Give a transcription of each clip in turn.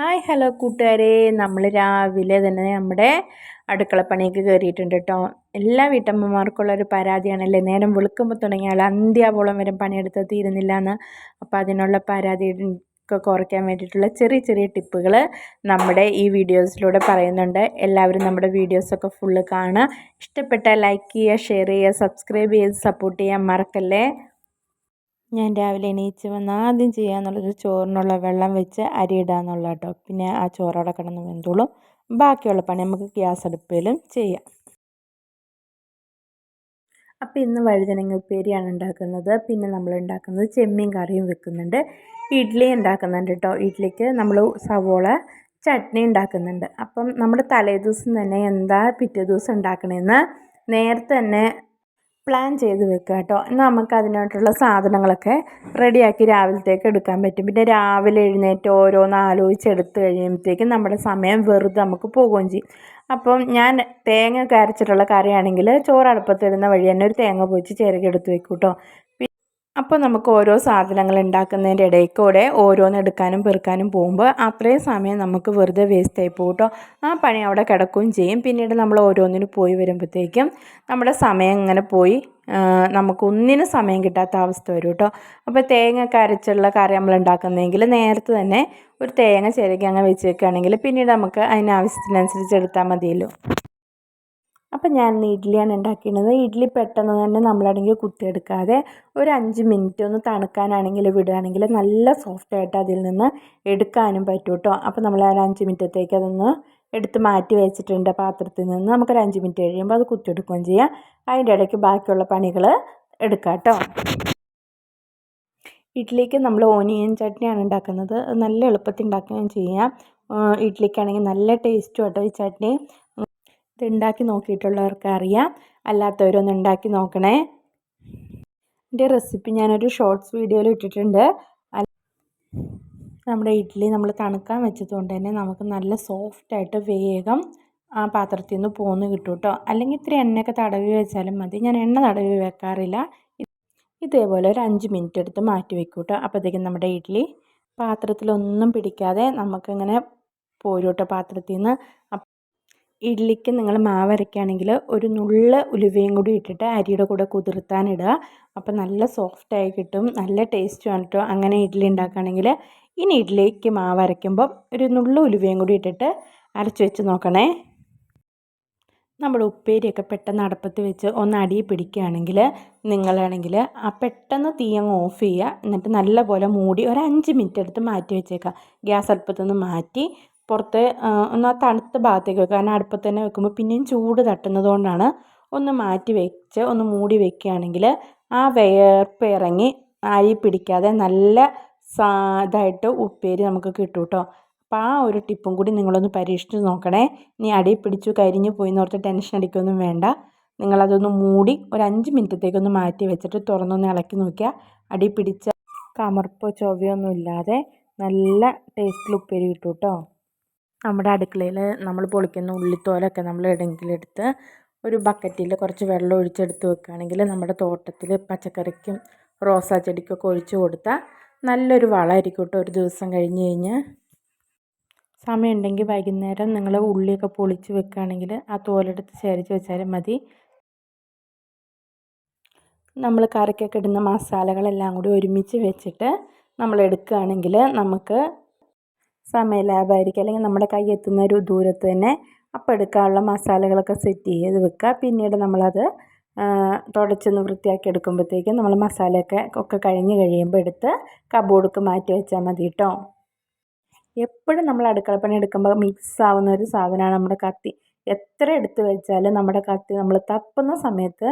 Hi hello കൂട്ടുകാരെ. നമ്മൾ രാവിലെ തന്നെ നമ്മുടെ അടുക്കളപ്പണിയൊക്കെ കയറിയിട്ടുണ്ട് കേട്ടോ എല്ലാ വീട്ടമ്മമാർക്കുള്ളൊരു പരാതിയാണല്ലേ? നേരം വെളുക്കുമ്പോൾ തുടങ്ങിയാൽ അന്ത്യാവോളം വരെ പണിയെടുത്ത് തീരുന്നില്ല എന്ന് അപ്പോൾ അതിനുള്ള പരാതി ഒക്കെ കുറയ്ക്കാൻ വേണ്ടിയിട്ടുള്ള ചെറിയ ചെറിയ ടിപ്പുകൾ നമ്മുടെ ഈ വീഡിയോസിലൂടെ പറയുന്നുണ്ട്. എല്ലാവരും നമ്മുടെ വീഡിയോസൊക്കെ ഫുള്ള് കാണുക. ഇഷ്ടപ്പെട്ടാൽ ലൈക്ക് ചെയ്യുക ഷെയർ ചെയ്യുക സബ്സ്ക്രൈബ് ചെയ്ത് സപ്പോർട്ട് ചെയ്യാൻ മറക്കല്ലേ? ഞാൻ രാവിലെ എണീച്ച് വന്ന് ആദ്യം ചെയ്യാന്നുള്ളത് ചോറിനുള്ള വെള്ളം വെച്ച് അരി ഇടാന്നുള്ള കേട്ടോ പിന്നെ ആ ചോറവിടെ കിടന്ന് വെന്തോളും. ബാക്കിയുള്ള പണി നമുക്ക് ഗ്യാസ് അടുപ്പിലും ചെയ്യാം. അപ്പോൾ ഇന്ന് വഴുതനങ്ങ ഉപ്പേരിയാണ് ഉണ്ടാക്കുന്നത്. പിന്നെ നമ്മൾ ഉണ്ടാക്കുന്നത് ചെമ്മീൻ കറിയും വെക്കുന്നുണ്ട്. ഇഡ്ഡലി ഉണ്ടാക്കുന്നുണ്ട് കേട്ടോ ഇഡ്ഡലിക്ക് നമ്മൾ സവോള ചട്നി ഉണ്ടാക്കുന്നുണ്ട്. അപ്പം നമ്മുടെ തലേ ദിവസം തന്നെ എന്താ പിറ്റേ ദിവസം ഉണ്ടാക്കണമെന്ന് നേരത്തെ തന്നെ പ്ലാൻ ചെയ്ത് വെക്കുക കേട്ടോ. എന്നാൽ നമുക്ക് അതിനായിട്ടുള്ള സാധനങ്ങളൊക്കെ റെഡിയാക്കി രാവിലത്തേക്ക് എടുക്കാൻ പറ്റും. പിന്നെ രാവിലെ എഴുന്നേറ്റ് ഓരോന്ന് ആലോചിച്ചെടുത്ത് കഴിയുമ്പോഴത്തേക്കും നമ്മുടെ സമയം വെറുതെ നമുക്ക് പോവുകയും ചെയ്യും. അപ്പം ഞാൻ തേങ്ങ അരച്ചിട്ടുള്ള കറിയാണെങ്കിൽ ചോറ് അടുപ്പത്തിടുന്ന വഴി തന്നെ ഒരു തേങ്ങ പൊയിച്ച് ചേരക്കെടുത്ത് വെക്കും കേട്ടോ. അപ്പോൾ നമുക്ക് ഓരോ സാധനങ്ങൾ ഉണ്ടാക്കുന്നതിന്റെ ഇടയിൽ കൂടെ ഓരോന്ന് എടുക്കാനും പെറുക്കാനും പോകുമ്പോൾ അത്രയും സമയം നമുക്ക് വെറുതെ വേസ്റ്റ് ആയി പോകും കേട്ടോ ആ പണി അവിടെ കിടക്കുകയും ചെയ്യും. പിന്നീട് നമ്മൾ ഓരോന്നിന് പോയി വരുമ്പോഴത്തേക്കും നമ്മുടെ സമയം ഇങ്ങനെ പോയി. നമുക്കൊന്നിനും സമയം കിട്ടാത്ത അവസ്ഥ വരും കേട്ടോ അപ്പോൾ തേങ്ങ അരച്ചുള്ള കറി നമ്മൾ ഉണ്ടാക്കുന്നതെങ്കിൽ നേരത്തെ തന്നെ ഒരു തേങ്ങ ചിരകി അങ്ങ് വെച്ച് വെക്കുകയാണെങ്കിൽ പിന്നീട് നമുക്ക് അതിനാവശ്യത്തിനനുസരിച്ച് എടുത്താൽ മതിയല്ലോ. അപ്പം ഞാൻ ഇഡ്ഡലിയാണ് ഉണ്ടാക്കിയിരുന്നത്. ഇഡ്ഡലി പെട്ടെന്ന് തന്നെ നമ്മളാണെങ്കിൽ കുത്തിയെടുക്കാതെ ഒരു അഞ്ച് മിനിറ്റ് ഒന്ന് തണുക്കാനാണെങ്കിൽ വിടുകയാണെങ്കിൽ നല്ല സോഫ്റ്റായിട്ട് അതിൽ നിന്ന് എടുക്കാനും പറ്റും കേട്ടോ അപ്പോൾ നമ്മൾ ഒരു അഞ്ച് മിനിറ്റത്തേക്ക് അതൊന്ന് എടുത്ത് മാറ്റി വെച്ചിട്ടുണ്ട് പാത്രത്തിൽ നിന്ന്. നമുക്കൊരു അഞ്ച് മിനിറ്റ് കഴിയുമ്പോൾ അത് കുത്തിയെടുക്കുകയും ചെയ്യാം. അതിന്റെ ഇടയ്ക്ക് ബാക്കിയുള്ള പണികൾ എടുക്കാം കേട്ടോ ഇഡ്ഡലിക്ക് നമ്മൾ ഓനിയൻ ചട്നിയാണ് ഉണ്ടാക്കുന്നത്. നല്ല എളുപ്പത്തിൽ ഉണ്ടാക്കുകയും ചെയ്യാം. ഇഡ്ഡലിക്കാണെങ്കിൽ നല്ല ടേസ്റ്റും കേട്ടോ ഈ ചട്നി. ഇത് ഉണ്ടാക്കി നോക്കിയിട്ടുള്ളവർക്ക് അറിയാം. അല്ലാത്തവരൊന്ന് ഉണ്ടാക്കി നോക്കണേ. എന്റെ റെസിപ്പി ഞാനൊരു ഷോർട്സ് വീഡിയോയിൽ ഇട്ടിട്ടുണ്ട്. നമ്മുടെ ഇഡ്ഡലി നമ്മൾ തണുക്കാൻ വെച്ചതുകൊണ്ട് തന്നെ നമുക്ക് നല്ല സോഫ്റ്റായിട്ട് വേഗം ആ പാത്രത്തിൽ നിന്ന് പോന്ന് കിട്ടും കേട്ടോ അല്ലെങ്കിൽ ഇത്തിരി എണ്ണയൊക്കെ തടവി വെച്ചാലും മതി. ഞാൻ എണ്ണ തടവി വെക്കാറില്ല. ഇതേപോലെ ഒരു അഞ്ച് മിനിറ്റ് എടുത്ത് മാറ്റി വെക്കും കേട്ടോ അപ്പോഴത്തേക്കും നമ്മുടെ ഇഡ്ഡലി പാത്രത്തിലൊന്നും പിടിക്കാതെ നമുക്കിങ്ങനെ പോരും കേട്ടോ പാത്രത്തിൽ നിന്ന് ഇഡ്ഡലിക്ക് നിങ്ങൾ മാവ് അരയ്ക്കുകയാണെങ്കിൽ ഒരു നുള്ള ഉലുവയും കൂടി ഇട്ടിട്ട് അരിയുടെ കൂടെ കുതിർത്താനിടുക അപ്പോൾ നല്ല സോഫ്റ്റായി കിട്ടും. നല്ല ടേസ്റ്റുമാണ് കേട്ടോ അങ്ങനെ ഇഡ്ഡലി ഉണ്ടാക്കുകയാണെങ്കിൽ ഇനി ഇഡ്ഡലിക്ക് മാവ് ഒരു നുള്ള ഉലുവയും കൂടി ഇട്ടിട്ട് അരച്ച് വെച്ച് നോക്കണേ. നമ്മൾ ഉപ്പേരിയൊക്കെ പെട്ടെന്ന് അടപ്പത്ത് വെച്ച് ഒന്ന് അടി പിടിക്കുകയാണെങ്കിൽ നിങ്ങളാണെങ്കിൽ ആ പെട്ടെന്ന് തീ അങ്ങ് ഓഫ് ചെയ്യുക. എന്നിട്ട് നല്ലപോലെ മൂടി ഒരു അഞ്ച് മിനിറ്റ് എടുത്ത് മാറ്റി വെച്ചേക്കാം ഗ്യാസ് അടുപ്പത്തൊന്ന് മാറ്റി പുറത്ത് ഒന്ന് ആ തണുത്ത ഭാഗത്തേക്ക് വെക്കുക. കാരണം അടുപ്പത്ത് തന്നെ വെക്കുമ്പോൾ പിന്നെയും ചൂട് തട്ടുന്നത് കൊണ്ടാണ് ഒന്ന് മാറ്റി വെച്ച് ഒന്ന് മൂടി വെക്കുകയാണെങ്കിൽ ആ വേർപ്പ് ഇറങ്ങി അരി പിടിക്കാതെ നല്ല ഇതായിട്ട് ഉപ്പേരി നമുക്ക് കിട്ടും കേട്ടോ. അപ്പോൾ ആ ഒരു ടിപ്പും കൂടി നിങ്ങളൊന്ന് പരീക്ഷിച്ച് നോക്കണേ. ഇനി അടി പിടിച്ചു കരിഞ്ഞു പോയി എന്നോർത്ത് ടെൻഷൻ അടിക്കൊന്നും വേണ്ട. നിങ്ങളതൊന്ന് മൂടി ഒരു അഞ്ച് മിനിറ്റത്തേക്കൊന്ന് മാറ്റി വെച്ചിട്ട് തുറന്നൊന്ന് ഇളക്കി നോക്കിയാൽ അടി പിടിച്ച കമർപ്പോ ചൊവ്വയൊന്നും ഇല്ലാതെ നല്ല ടേസ്റ്റിൽ ഉപ്പേരി കിട്ടും കേട്ടോ. നമ്മുടെ അടുക്കളയിൽ നമ്മൾ പൊളിക്കുന്ന ഉള്ളിത്തോലൊക്കെ നമ്മൾ എവിടെയെങ്കിലും എടുത്ത് ഒരു ബക്കറ്റിൽ കുറച്ച് വെള്ളം ഒഴിച്ചെടുത്ത് വെക്കുകയാണെങ്കിൽ നമ്മുടെ തോട്ടത്തിൽ പച്ചക്കറിക്കും റോസാ ചെടിക്കൊക്കെ ഒഴിച്ചു കൊടുത്താൽ നല്ലൊരു വളമായിരിക്കും കേട്ടോ ഒരു ദിവസം കഴിഞ്ഞ് കഴിഞ്ഞ്. സമയമുണ്ടെങ്കിൽ വൈകുന്നേരം നിങ്ങൾ ഉള്ളിയൊക്കെ പൊളിച്ച് വെക്കുകയാണെങ്കിൽ ആ തോലെടുത്ത് ശേഖരിച്ച് വെച്ചാലും മതി. നമ്മൾ കറിക്കൊക്കെ ഇടുന്ന മസാലകളെല്ലാം കൂടി ഒരുമിച്ച് വെച്ചിട്ട് നമ്മൾ എടുക്കുകയാണെങ്കിൽ നമുക്ക് സമയ ലാഭമായിരിക്കും അല്ലെങ്കിൽ നമ്മുടെ കൈ എത്തുന്ന ഒരു ദൂരത്ത് തന്നെ അപ്പം എടുക്കാനുള്ള മസാലകളൊക്കെ സെറ്റ് ചെയ്ത് വെക്കുക. പിന്നീട് നമ്മളത് തുടച്ചൊന്ന് വൃത്തിയാക്കി എടുക്കുമ്പോഴത്തേക്കും നമ്മൾ മസാലയൊക്കെ ഒക്കെ കഴിഞ്ഞ് കഴിയുമ്പോൾ എടുത്ത് കബോർഡൊക്കെ മാറ്റി വെച്ചാൽ മതി കേട്ടോ എപ്പോഴും നമ്മൾ അടുക്കളപ്പണി എടുക്കുമ്പോൾ മിക്സ് ആവുന്ന ഒരു സാധനമാണ് നമ്മുടെ കത്തി. എത്ര എടുത്ത് വെച്ചാലും നമ്മുടെ കത്തി നമ്മൾ തപ്പുന്ന സമയത്ത്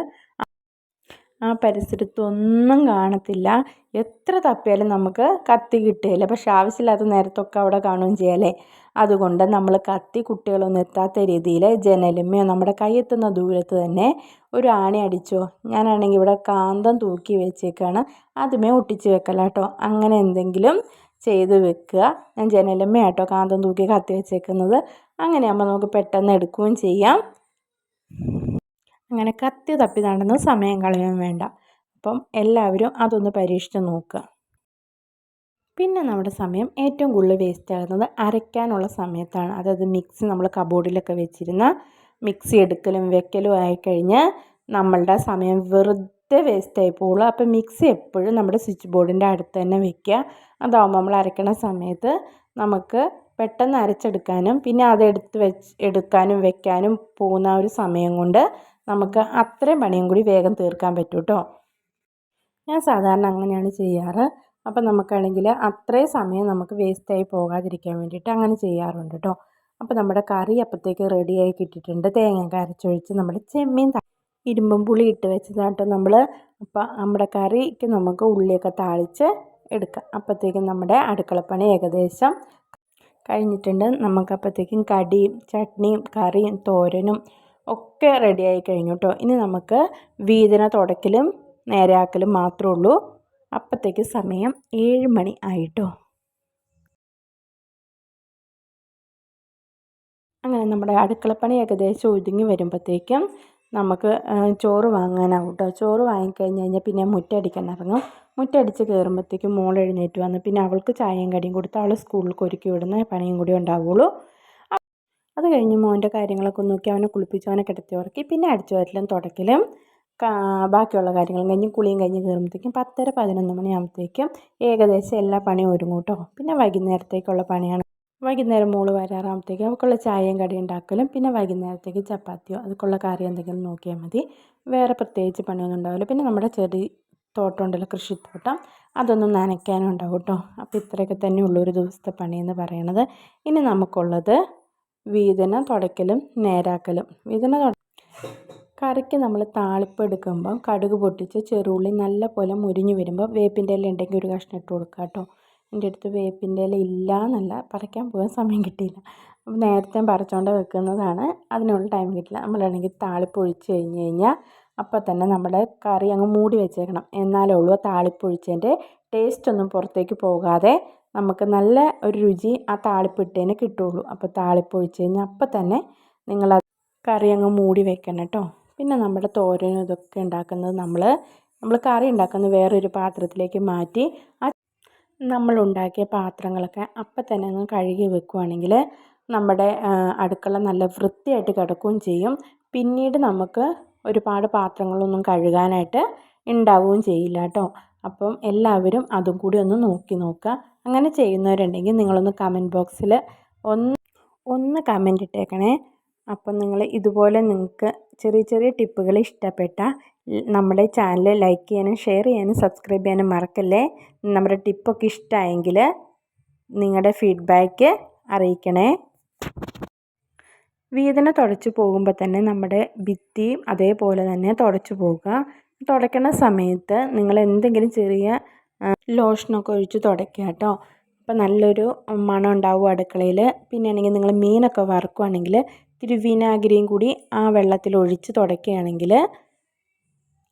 ആ പരിസരത്തൊന്നും കാണത്തില്ല. എത്ര തപ്പിയാലും നമുക്ക് കത്തി കിട്ടുകയില്ല പക്ഷെ ആവശ്യമില്ലാത്ത നേരത്തൊക്കെ അവിടെ കാണുകയും ചെയ്യാമല്ലേ അതുകൊണ്ട് നമ്മൾ കത്തി കുട്ടികളൊന്നും എത്താത്ത രീതിയിൽ ജനലുമയോ നമ്മുടെ കൈയെത്തുന്ന ദൂരത്ത് തന്നെ ഒരു ആണി അടിച്ചോ ഞാനാണെങ്കിൽ ഇവിടെ കാന്തം തൂക്കി വെച്ചേക്കാണ് അതുമേ ഒട്ടിച്ച് വെക്കല കേട്ടോ അങ്ങനെ എന്തെങ്കിലും ചെയ്ത് വെക്കുക. ഞാൻ ജനലുമേ കാന്തം തൂക്കി കത്തി വെച്ചേക്കുന്നത്. അങ്ങനെയാകുമ്പോൾ നമുക്ക് പെട്ടെന്ന് എടുക്കുകയും ചെയ്യാം. അങ്ങനെ കത്തി തപ്പി നടന്ന് സമയം കളയാൻ വേണ്ട. അപ്പം എല്ലാവരും അതൊന്ന് പരീക്ഷിച്ച് നോക്കുക. പിന്നെ നമ്മുടെ സമയം ഏറ്റവും കൂടുതൽ വേസ്റ്റ് ആകുന്നത് അരയ്ക്കാനുള്ള സമയത്താണ്. അതായത് മിക്സി നമ്മൾ കബോർഡിലൊക്കെ വെച്ചിരുന്ന മിക്സി എടുക്കലും വെക്കലും ആയിക്കഴിഞ്ഞ് നമ്മളുടെ സമയം വെറുതെ വേസ്റ്റ് ആയി പോകുള്ളൂ. അപ്പോൾ മിക്സി എപ്പോഴും നമ്മുടെ സ്വിച്ച് ബോർഡിന്റെ അടുത്ത് തന്നെ വെക്കുക. അതാവുമ്പോൾ നമ്മൾ അരയ്ക്കണ സമയത്ത് നമുക്ക് പെട്ടെന്ന് അരച്ചെടുക്കാനും പിന്നെ അതെടുത്ത് വെച്ച് എടുക്കാനും വെക്കാനും പോകുന്ന ഒരു സമയം കൊണ്ട് നമുക്ക് അത്രയും പണിയും കൂടി വേഗം തീർക്കാൻ പറ്റും കേട്ടോ ഞാൻ സാധാരണ അങ്ങനെയാണ് ചെയ്യാറ്. അപ്പോൾ നമുക്കാണെങ്കിൽ അത്രയും സമയം നമുക്ക് വേസ്റ്റായി പോകാതിരിക്കാൻ വേണ്ടിയിട്ട് അങ്ങനെ ചെയ്യാറുണ്ട് കേട്ടോ അപ്പോൾ നമ്മുടെ കറി അപ്പോഴത്തേക്ക് റെഡിയായി കിട്ടിയിട്ടുണ്ട്. തേങ്ങ അരച്ചൊഴിച്ച് നമ്മുടെ ചെമ്മീൻ ഇരുമ്പും പുളി ഇട്ട് വെച്ചതാട്ടോ നമ്മൾ. അപ്പോൾ നമ്മുടെ കറിക്ക് നമുക്ക് ഉള്ളിയൊക്കെ താളിച്ച് എടുക്കാം. അപ്പോഴത്തേക്കും നമ്മുടെ അടുക്കളപ്പണി ഏകദേശം കഴിഞ്ഞിട്ടുണ്ട്. നമുക്കപ്പോഴത്തേക്കും കടിയും ചട്നിയും കറിയും തോരനും ഒക്കെ റെഡിയായി കഴിഞ്ഞു കേട്ടോ ഇനി നമുക്ക് വീതന തുടക്കലും നേരെയാക്കലും മാത്രമേ ഉള്ളൂ. അപ്പോഴത്തേക്ക് സമയം ഏഴ് മണി ആയിട്ടോ. അങ്ങനെ നമ്മുടെ അടുക്കളപ്പണി ഏകദേശം ഒതുങ്ങി വരുമ്പോഴത്തേക്കും നമുക്ക് ചോറ് വാങ്ങാനാവും കേട്ടോ ചോറ് വാങ്ങിക്കഴിഞ്ഞ് കഴിഞ്ഞാൽ പിന്നെ മുറ്റടിക്കാൻ ഇറങ്ങും. മുറ്റടിച്ച് കയറുമ്പോഴത്തേക്കും മോൾ എഴുന്നേറ്റ് വന്ന് പിന്നെ അവൾക്ക് ചായയും കടിയും കൊടുത്ത് അവൾ സ്കൂളിൽ ഒരുക്കി വിടുന്ന പണിയും കൂടി ഉണ്ടാവുള്ളൂ. അത് കഴിഞ്ഞ് മോന്റെ കാര്യങ്ങളൊക്കെ നോക്കി അവനെ കുളിപ്പിച്ച് അവനെ കിടത്തി ഉറക്കി പിന്നെ അടിച്ചു വരലും തുടക്കലും ബാക്കിയുള്ള കാര്യങ്ങളും കഴിഞ്ഞ് കുളിയും കഴിഞ്ഞ് കയറുമ്പോഴത്തേക്കും പത്തര പതിനൊന്ന് മണിയാകുമ്പോഴത്തേക്കും ഏകദേശം എല്ലാ പണിയും ഒരുങ്ങൂട്ടോ പിന്നെ വൈകുന്നേരത്തേക്കുള്ള പണിയാണ്. വൈകുന്നേരം മോൾ വരാറാകുമ്പോഴത്തേക്കും അവൾക്കുള്ള ചായയും കടി ഉണ്ടാക്കലും പിന്നെ വൈകുന്നേരത്തേക്ക് ചപ്പാത്തിയോ അതൊക്കെയുള്ള കറി എന്തെങ്കിലും നോക്കിയാൽ മതി. വേറെ പ്രത്യേകിച്ച് പണിയൊന്നും ഉണ്ടാവില്ല. പിന്നെ നമ്മുടെ ചെടി തോട്ടം ഉണ്ടല്ലോ കൃഷിത്തോട്ടം. അതൊന്നും നനയ്ക്കാനും ഉണ്ടാവും കേട്ടോ അപ്പോൾ ഇത്രയൊക്കെ തന്നെ ഉള്ളൂ ഒരു ദിവസത്തെ എന്ന് പറയണത്. ഇനി നമുക്കുള്ളത് വീതന തുടയ്ക്കലും നേരാക്കലും. വീതന കറിക്ക് നമ്മൾ താളിപ്പ് എടുക്കുമ്പം കടുക് പൊട്ടിച്ച് ചെറുള്ളി നല്ല പോലെ മുരിഞ്ഞ് വരുമ്പോൾ വേപ്പിന്റെ ഇല ഉണ്ടെങ്കിൽ ഒരു കഷ്ണം ഇട്ട് കൊടുക്കുക കേട്ടോ. എന്റെ അടുത്ത് വേപ്പിന്റെ ഇല ഇല്ല എന്നല്ല പറിക്കാൻ പോകാൻ സമയം കിട്ടിയില്ല. നേരത്തെ പറിച്ചുകൊണ്ട് വെക്കുന്നതാണ്. അതിനുള്ള ടൈം കിട്ടില്ല നമ്മളാണെങ്കിൽ താളിപ്പ് ഒഴിച്ച് കഴിഞ്ഞ് കഴിഞ്ഞാൽ അപ്പോൾ തന്നെ നമ്മുടെ കറി അങ്ങ് മൂടി വെച്ചേക്കണം. എന്നാലേ ഉള്ളൂ താളിപ്പൊഴിച്ചതിന്റെ ടേസ്റ്റ് ഒന്നും പുറത്തേക്ക് പോകാതെ നമുക്ക് നല്ല ഒരു രുചി ആ താളിപ്പിട്ടതിന് കിട്ടുള്ളൂ അപ്പോൾ താളിപ്പൊഴിച്ച് കഴിഞ്ഞാൽ അപ്പം തന്നെ നിങ്ങൾ കറി അങ്ങ് മൂടി വെക്കണം കേട്ടോ. പിന്നെ നമ്മുടെ തോരനും ഇതൊക്കെ ഉണ്ടാക്കുന്നത് നമ്മൾ നമ്മൾ കറി ഉണ്ടാക്കുന്നത് വേറൊരു പാത്രത്തിലേക്ക് മാറ്റി ആ നമ്മളുണ്ടാക്കിയ പാത്രങ്ങളൊക്കെ അപ്പം തന്നെ അങ്ങ് കഴുകി വെക്കുകയാണെങ്കിൽ നമ്മുടെ അടുക്കള നല്ല വൃത്തിയായിട്ട് കിടക്കുകയും ചെയ്യും. പിന്നീട് നമുക്ക് ഒരുപാട് പാത്രങ്ങളൊന്നും കഴുകാനായിട്ട് ഉണ്ടാവുകയും ചെയ്യില്ല കേട്ടോ അപ്പം എല്ലാവരും അതും കൂടി ഒന്ന് നോക്കി നോക്കുക. അങ്ങനെ ചെയ്യുന്നവരുണ്ടെങ്കിൽ നിങ്ങളൊന്ന് കമന്റ് ബോക്സിൽ ഒന്ന് ഒന്ന് കമന്റ് ഇട്ടേക്കണേ. അപ്പം നിങ്ങൾ ഇതുപോലെ നിങ്ങൾക്ക് ചെറിയ ചെറിയ ടിപ്പുകൾ ഇഷ്ടപ്പെട്ട നമ്മുടെ ചാനൽ ലൈക്ക് ചെയ്യാനും ഷെയർ ചെയ്യാനും സബ്സ്ക്രൈബ് ചെയ്യാനും മറക്കല്ലേ? നമ്മുടെ ടിപ്പൊക്കെ ഇഷ്ടമായെങ്കിൽ നിങ്ങളുടെ ഫീഡ്ബാക്ക് അറിയിക്കണേ. വീതന തുടച്ചു പോകുമ്പോൾ തന്നെ നമ്മുടെ ഭിത്തിയും അതേപോലെ തന്നെ തുടച്ചു പോകുക തുടയ്ക്കണ സമയത്ത് നിങ്ങൾ എന്തെങ്കിലും ചെറിയ ലോഷനൊക്കെ ഒഴിച്ച് തുടയ്ക്കുക കേട്ടോ. അപ്പോൾ നല്ലൊരു മണം ഉണ്ടാവും അടുക്കളയിൽ പിന്നെ ആണെങ്കിൽ നിങ്ങൾ മീനൊക്കെ വറുക്കുകയാണെങ്കിൽ ഇത്തിരി വിനാഗിരിയും കൂടി ആ വെള്ളത്തിൽ ഒഴിച്ച് തുടയ്ക്കുകയാണെങ്കിൽ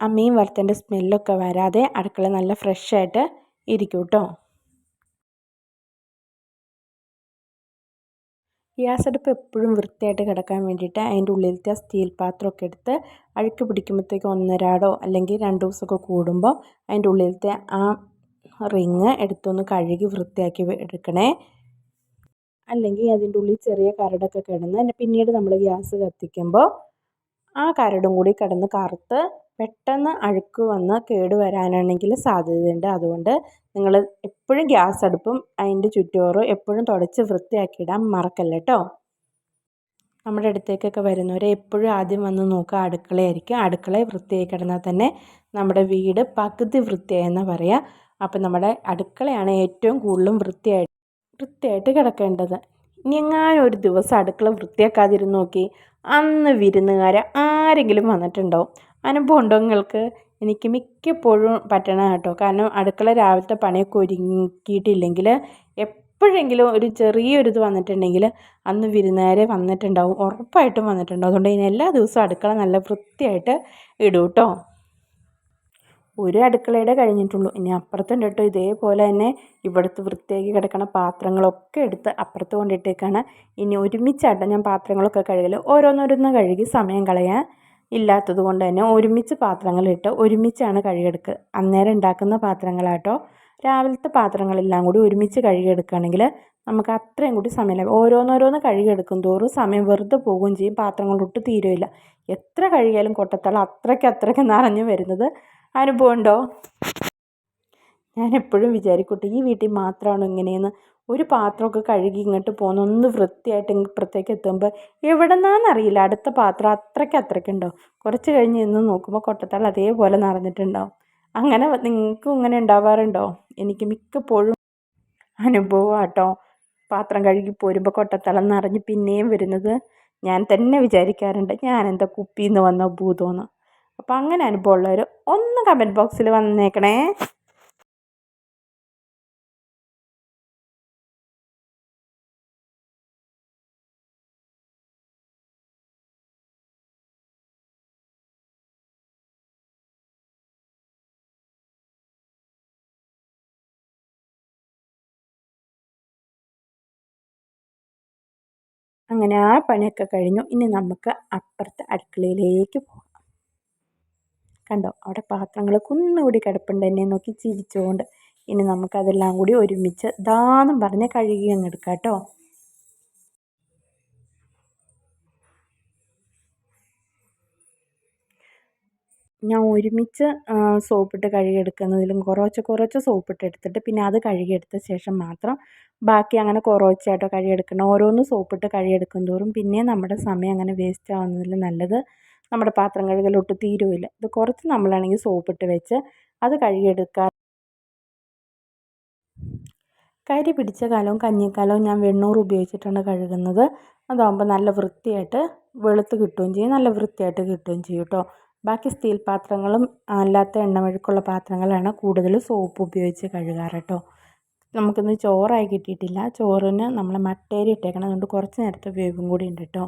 ആ മീൻ വറുത്തതിന്റെ സ്മെല്ലൊക്കെ വരാതെ അടുക്കള നല്ല ഫ്രഷായിട്ട് ഇരിക്കും കേട്ടോ. ഗ്യാസ് അടുപ്പ് എപ്പോഴും വൃത്തിയായിട്ട് കിടക്കാൻ വേണ്ടിയിട്ട് അതിന്റെ ഉള്ളിലത്തെ സ്റ്റീൽ പാത്രമൊക്കെ എടുത്ത് അഴുക്ക് പിടിക്കുമ്പോഴത്തേക്ക് ഒന്നരാടോ അല്ലെങ്കിൽ രണ്ട് ദിവസമൊക്കെ കൂടുമ്പോൾ അതിന്റെ ഉള്ളിലത്തെ ആ റിങ് എടുത്തൊന്ന് കഴുകി വൃത്തിയാക്കി എടുക്കണേ. അല്ലെങ്കിൽ അതിന്റെ ഉള്ളിൽ ചെറിയ കരടൊക്കെ കിടന്ന് പിന്നീട് നമ്മൾ ഗ്യാസ് കത്തിക്കുമ്പോൾ ആ കരടും കൂടി കിടന്ന് കറുത്ത് പെട്ടെന്ന് അഴുക്ക് വന്ന് കേടുവരാനാണെങ്കിൽ സാധ്യതയുണ്ട്. അതുകൊണ്ട് നിങ്ങൾ എപ്പോഴും ഗ്യാസ് അടുപ്പും അതിന്റെ ചുറ്റോറും എപ്പോഴും തുടച്ച് വൃത്തിയാക്കിയിടാൻ മറക്കല്ല കേട്ടോ. നമ്മുടെ അടുത്തേക്കൊക്കെ വരുന്നവരെ എപ്പോഴും ആദ്യം വന്ന് നോക്കുക അടുക്കളയായിരിക്കും. അടുക്കള വൃത്തിയായി കിടന്നാൽ തന്നെ നമ്മുടെ വീട് പകുതി വൃത്തിയായെന്ന് പറയാം. അപ്പം നമ്മുടെ അടുക്കളയാണ് ഏറ്റവും കൂടുതലും വൃത്തിയായിട്ട് വൃത്തിയായിട്ട് കിടക്കേണ്ടത്. ഇനി എങ്ങാനും ഒരു ദിവസം അടുക്കള വൃത്തിയാക്കാതിരുന്ന് നോക്കി അന്ന് വിരുന്നുകാരെ ആരെങ്കിലും വന്നിട്ടുണ്ടാവും. അനുഭവം ഉണ്ടോ നിങ്ങൾക്ക്? എനിക്ക് മിക്കപ്പോഴും പറ്റണ കേട്ടോ. കാരണം അടുക്കള രാവിലത്തെ പണിയൊക്കെ ഒരുക്കിയിട്ടില്ലെങ്കിൽ എപ്പോഴെങ്കിലും ഒരു ചെറിയൊരു ഇത് വന്നിട്ടുണ്ടെങ്കിൽ അന്ന് വിരുന്നുകാരെ വന്നിട്ടുണ്ടാവും ഉറപ്പായിട്ടും വന്നിട്ടുണ്ടാവും. അതുകൊണ്ട് ഇനി എല്ലാ ദിവസവും അടുക്കള നല്ല വൃത്തിയായിട്ട് ഇടും കേട്ടോ. ഒരു അടുക്കളയുടെ കഴിഞ്ഞിട്ടുള്ളൂ. ഇനി അപ്പുറത്തുണ്ട് കേട്ടോ. ഇതേപോലെ തന്നെ ഇവിടുത്തെ വൃത്തിയാക്കി കിടക്കണ പാത്രങ്ങളൊക്കെ എടുത്ത് അപ്പുറത്ത് കൊണ്ടിട്ടേക്കാണ്. ഇനി ഒരുമിച്ചാട്ടോ ഞാൻ പാത്രങ്ങളൊക്കെ കഴുകൽ ഓരോന്നോരോന്ന് കഴുകി സമയം കളയാൻ ഇല്ലാത്തത് കൊണ്ട് തന്നെ ഒരുമിച്ച് പാത്രങ്ങളിട്ട് ഒരുമിച്ചാണ് കഴുകിയെടുക്കുക അന്നേരം ഉണ്ടാക്കുന്ന പാത്രങ്ങളാട്ടോ. രാവിലത്തെ പാത്രങ്ങളെല്ലാം കൂടി ഒരുമിച്ച് കഴുകിയെടുക്കുകയാണെങ്കിൽ നമുക്ക് അത്രയും കൂടി സമയം ലഭിക്കും ഓരോന്നോരോന്ന് കഴുകിയെടുക്കും തോറും സമയം വെറുതെ പോവുകയും ചെയ്യും. പാത്രങ്ങളൊട്ട് തീരുമില്ല എത്ര കഴുകിയാലും കൊട്ടത്തള അത്രയ്ക്ക് അത്രയ്ക്ക് നിറഞ്ഞു വരുന്നത്. അനുഭവം ഉണ്ടോ? ഞാൻ എപ്പോഴും വിചാരിക്കട്ടെ ഈ വീട്ടിൽ മാത്രമാണോ ഇങ്ങനെയെന്ന്. ഒരു പാത്രമൊക്കെ കഴുകി ഇങ്ങോട്ട് പോകുന്ന ഒന്ന് വൃത്തിയായിട്ട് ഇപ്പുറത്തേക്ക് എത്തുമ്പോൾ എവിടെ നിന്നാണെന്നറിയില്ല അടുത്ത പാത്രം അത്രയ്ക്ക് അത്രയ്ക്കുണ്ടോ കുറച്ച് കഴിഞ്ഞ് ഇന്ന് നോക്കുമ്പോൾ കൊട്ടത്താൾ അതേപോലെ നിറഞ്ഞിട്ടുണ്ടാവും. അങ്ങനെ നിങ്ങൾക്കും ഇങ്ങനെ ഉണ്ടാവാറുണ്ടോ? എനിക്ക് മിക്കപ്പോഴും അനുഭവമാട്ടോ പാത്രം കഴുകി പോരുമ്പോൾ കൊട്ടത്തളം നിറഞ്ഞ് പിന്നെയും വരുന്നത് ഞാൻ തന്നെ വിചാരിക്കാറുണ്ട്. ഞാൻ എന്താ കുപ്പിയിൽ നിന്ന് വന്ന ഭൂതമെന്ന് അപ്പോൾ അങ്ങനെ അനുഭവമുള്ളവർ ഒന്ന് കമന്റ് ബോക്സിൽ വന്നേക്കണേ. അങ്ങനെ ആ പണിയൊക്കെ കഴിഞ്ഞു. ഇനി നമുക്ക് അപ്പുറത്തെ അടുക്കളയിലേക്ക് പോകാം. കണ്ടോ? അവിടെ പാത്രങ്ങൾ കുന്നുകൂടി കിടപ്പുണ്ട് എന്നെ നോക്കി ചിരിച്ചുകൊണ്ട് ഇനി നമുക്കതെല്ലാം കൂടി ഒരുമിച്ച് ദാന്നും പറഞ്ഞ് കഴുകി അങ്ങ് എടുക്കാം കേട്ടോ. ഞാൻ ഒരുമിച്ച് സോപ്പിട്ട് കഴുകിയെടുക്കുന്നതിലും കുറച്ച് കുറച്ച് സോപ്പിട്ട് എടുത്തിട്ട് പിന്നെ അത് കഴുകിയെടുത്ത ശേഷം മാത്രം ബാക്കി അങ്ങനെ കുറച്ചായിട്ടോ കഴുകിയെടുക്കണം ഓരോന്ന് സോപ്പിട്ട് കഴുകിയെടുക്കും തോറും പിന്നെ നമ്മുടെ സമയം അങ്ങനെ വേസ്റ്റ് ആവുന്നതിലും നല്ലത് നമ്മുടെ പാത്രം കഴുകലൊട്ട് തീരുമില്ല ഇത് കുറച്ച് നമ്മളാണെങ്കിൽ സോപ്പിട്ട് വെച്ച് അത് കഴുകിയെടുക്കുക കരി പിടിച്ച കാലവും കഞ്ഞിക്കാലവും ഞാൻ വെണ്ണൂർ ഉപയോഗിച്ചിട്ടാണ് കഴുകുന്നത്. അതാകുമ്പോൾ നല്ല വൃത്തിയായിട്ട് വെളുത്ത് കിട്ടുകയും ചെയ്യും. നല്ല വൃത്തിയായിട്ട് കിട്ടുകയും ചെയ്യും കേട്ടോ ബാക്കി സ്റ്റീൽ പാത്രങ്ങളും അല്ലാത്ത എണ്ണമെഴുക്കുള്ള പാത്രങ്ങളാണ് കൂടുതൽ സോപ്പ് ഉപയോഗിച്ച് കഴുകാറ് കേട്ടോ. നമുക്കിന്ന് ചോറായി കിട്ടിയിട്ടില്ല. ചോറിന് നമ്മൾ മട്ടേരി ഇട്ടേക്കണം. അതുകൊണ്ട് കുറച്ച് നേരത്തെ വേവും കൂടി ഉണ്ട് കേട്ടോ.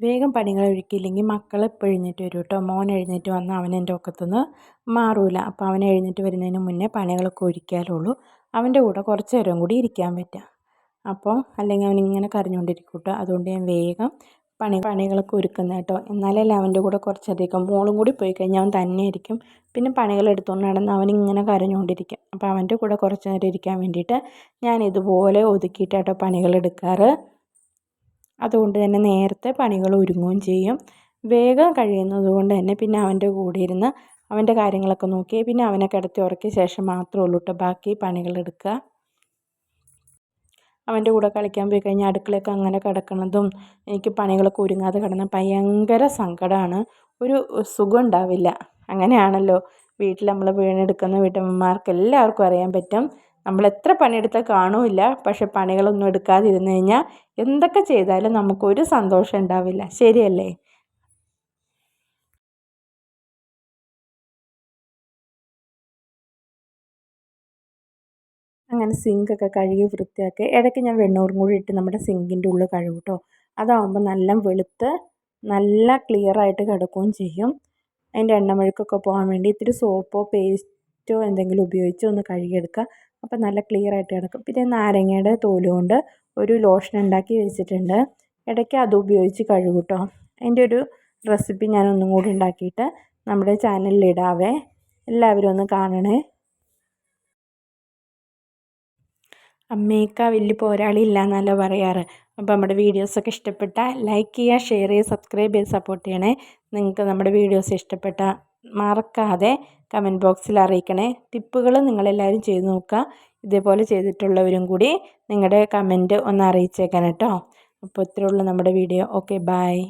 വേഗം പണികൾ ഒഴുക്കിയില്ലെങ്കിൽ മക്കൾ ഇപ്പോൾ എഴുന്നേറ്റ് വരും കേട്ടോ. മോൻ എഴുന്നേറ്റ് വന്ന് അവൻ എന്റെ ഒക്കത്തുനിന്ന് മാറൂല. അപ്പോൾ അവൻ എഴുന്നേറ്റ് വരുന്നതിന് മുന്നേ പണികളൊക്കെ ഒരുക്കിയാലുള്ളൂ അവന്റെ കൂടെ കുറച്ച് നേരം കൂടി ഇരിക്കാൻ പറ്റുക അപ്പോൾ അല്ലെങ്കിൽ അവനിങ്ങനെ കരഞ്ഞുകൊണ്ടിരിക്കും കേട്ടോ അതുകൊണ്ട് ഞാൻ വേഗം പണി പണികളൊക്കെ ഒരുക്കുന്നത് കേട്ടോ. എന്നാലല്ലേ അവന്റെ കൂടെ കുറച്ചധികം മോളും കൂടി പോയി കഴിഞ്ഞാൽ അവൻ തന്നെ ആയിരിക്കും. പിന്നെ പണികൾ എടുത്തുകൊണ്ട് നടന്ന് അവൻ ഇങ്ങനെ കരഞ്ഞുകൊണ്ടിരിക്കും. അപ്പോൾ അവന്റെ കൂടെ കുറച്ച് നേരം ഇരിക്കാൻ വേണ്ടിയിട്ട് ഞാൻ ഇതുപോലെ ഒതുക്കിയിട്ടാട്ടോ പണികൾ എടുക്കാറ്. അതുകൊണ്ട് തന്നെ നേരത്തെ പണികൾ ഒരുങ്ങുകയും ചെയ്യും. വേഗം കഴിയുന്നത് കൊണ്ട് തന്നെ പിന്നെ അവന്റെ കൂടെ ഇരുന്ന് അവന്റെ കാര്യങ്ങളൊക്കെ നോക്കി പിന്നെ അവനെ കിടത്തി ഉറക്കിയ ശേഷം മാത്രമേ ഉള്ളൂ കേട്ടോ ബാക്കി പണികൾ എടുക്കുക. അവന്റെ കൂടെ കളിക്കാൻ പോയി കഴിഞ്ഞാൽ അടുക്കളയൊക്കെ അങ്ങനെ കിടക്കുന്നതും എനിക്ക് പണികളൊക്കെ ഒരുങ്ങാതെ കിടന്ന ഭയങ്കര സങ്കടമാണ് ഒരു സുഖം ഉണ്ടാവില്ല. അങ്ങനെയാണല്ലോ. വീട്ടിൽ നമ്മൾ വീണെടുക്കുന്ന വീട്ടമ്മമാർക്ക് എല്ലാവർക്കും അറിയാൻ പറ്റും. നമ്മൾ എത്ര പണിയെടുത്താൽ കാണുമില്ല. പക്ഷെ പണികളൊന്നും എടുക്കാതിരുന്നു കഴിഞ്ഞാൽ എന്തൊക്കെ ചെയ്താലും നമുക്കൊരു സന്തോഷം ഉണ്ടാവില്ല. ശരിയല്ലേ? അങ്ങനെ സിങ്കൊക്കെ കഴുകി വൃത്തിയാക്കി ഇടയ്ക്ക് ഞാൻ വെണ്ണൂറും കൂടി ഇട്ട് നമ്മുടെ സിങ്കിന്റെ ഉള്ളിൽ കഴുകും കേട്ടോ അതാവുമ്പോൾ നല്ല വെളുത്ത് നല്ല ക്ലിയറായിട്ട് കിടക്കുകയും ചെയ്യും. അതിന്റെ എണ്ണമെഴുക്കൊക്കെ പോകാൻ വേണ്ടി ഇത്തിരി സോപ്പോ പേസ്റ്റോ എന്തെങ്കിലും ഉപയോഗിച്ച് ഒന്ന് കഴുകിയെടുക്കുക. അപ്പോൾ നല്ല ക്ലിയറായിട്ട് കിടക്കും. പിന്നെ നാരങ്ങയുടെ തോലുകൊണ്ട് ഒരു ലോഷൻ ഉണ്ടാക്കി വെച്ചിട്ടുണ്ട്. ഇടയ്ക്ക് അത് ഉപയോഗിച്ച് കഴുകും കേട്ടോ അതിന്റെ ഒരു റെസിപ്പി ഞാൻ ഒന്നും കൂടി ഉണ്ടാക്കിയിട്ട് നമ്മുടെ ചാനലിൽ ഇടാവേ. എല്ലാവരും ഒന്ന് കാണണേ. അമ്മയേക്കാൾ വലിയ പോരാളി ഇല്ല എന്നല്ല പറയാറ്. അപ്പോൾ നമ്മുടെ വീഡിയോസൊക്കെ ഇഷ്ടപ്പെട്ടാൽ ലൈക്ക് ചെയ്യുക ഷെയർ ചെയ്യുക സബ്സ്ക്രൈബ് ചെയ്ത് സപ്പോർട്ട് ചെയ്യണേ. നിങ്ങൾക്ക് നമ്മുടെ വീഡിയോസ് ഇഷ്ടപ്പെട്ട മറക്കാതെ കമന്റ് ബോക്സിൽ അറിയിക്കണേ. ടിപ്പുകൾ നിങ്ങളെല്ലാവരും ചെയ്തു നോക്കുക. ഇതേപോലെ ചെയ്തിട്ടുള്ളവരും കൂടി നിങ്ങളുടെ കമന്റ് ഒന്ന് അറിയിച്ചേക്കാൻ കേട്ടോ അപ്പോൾ ഇത്രയുള്ള നമ്മുടെ വീഡിയോ. Okay bye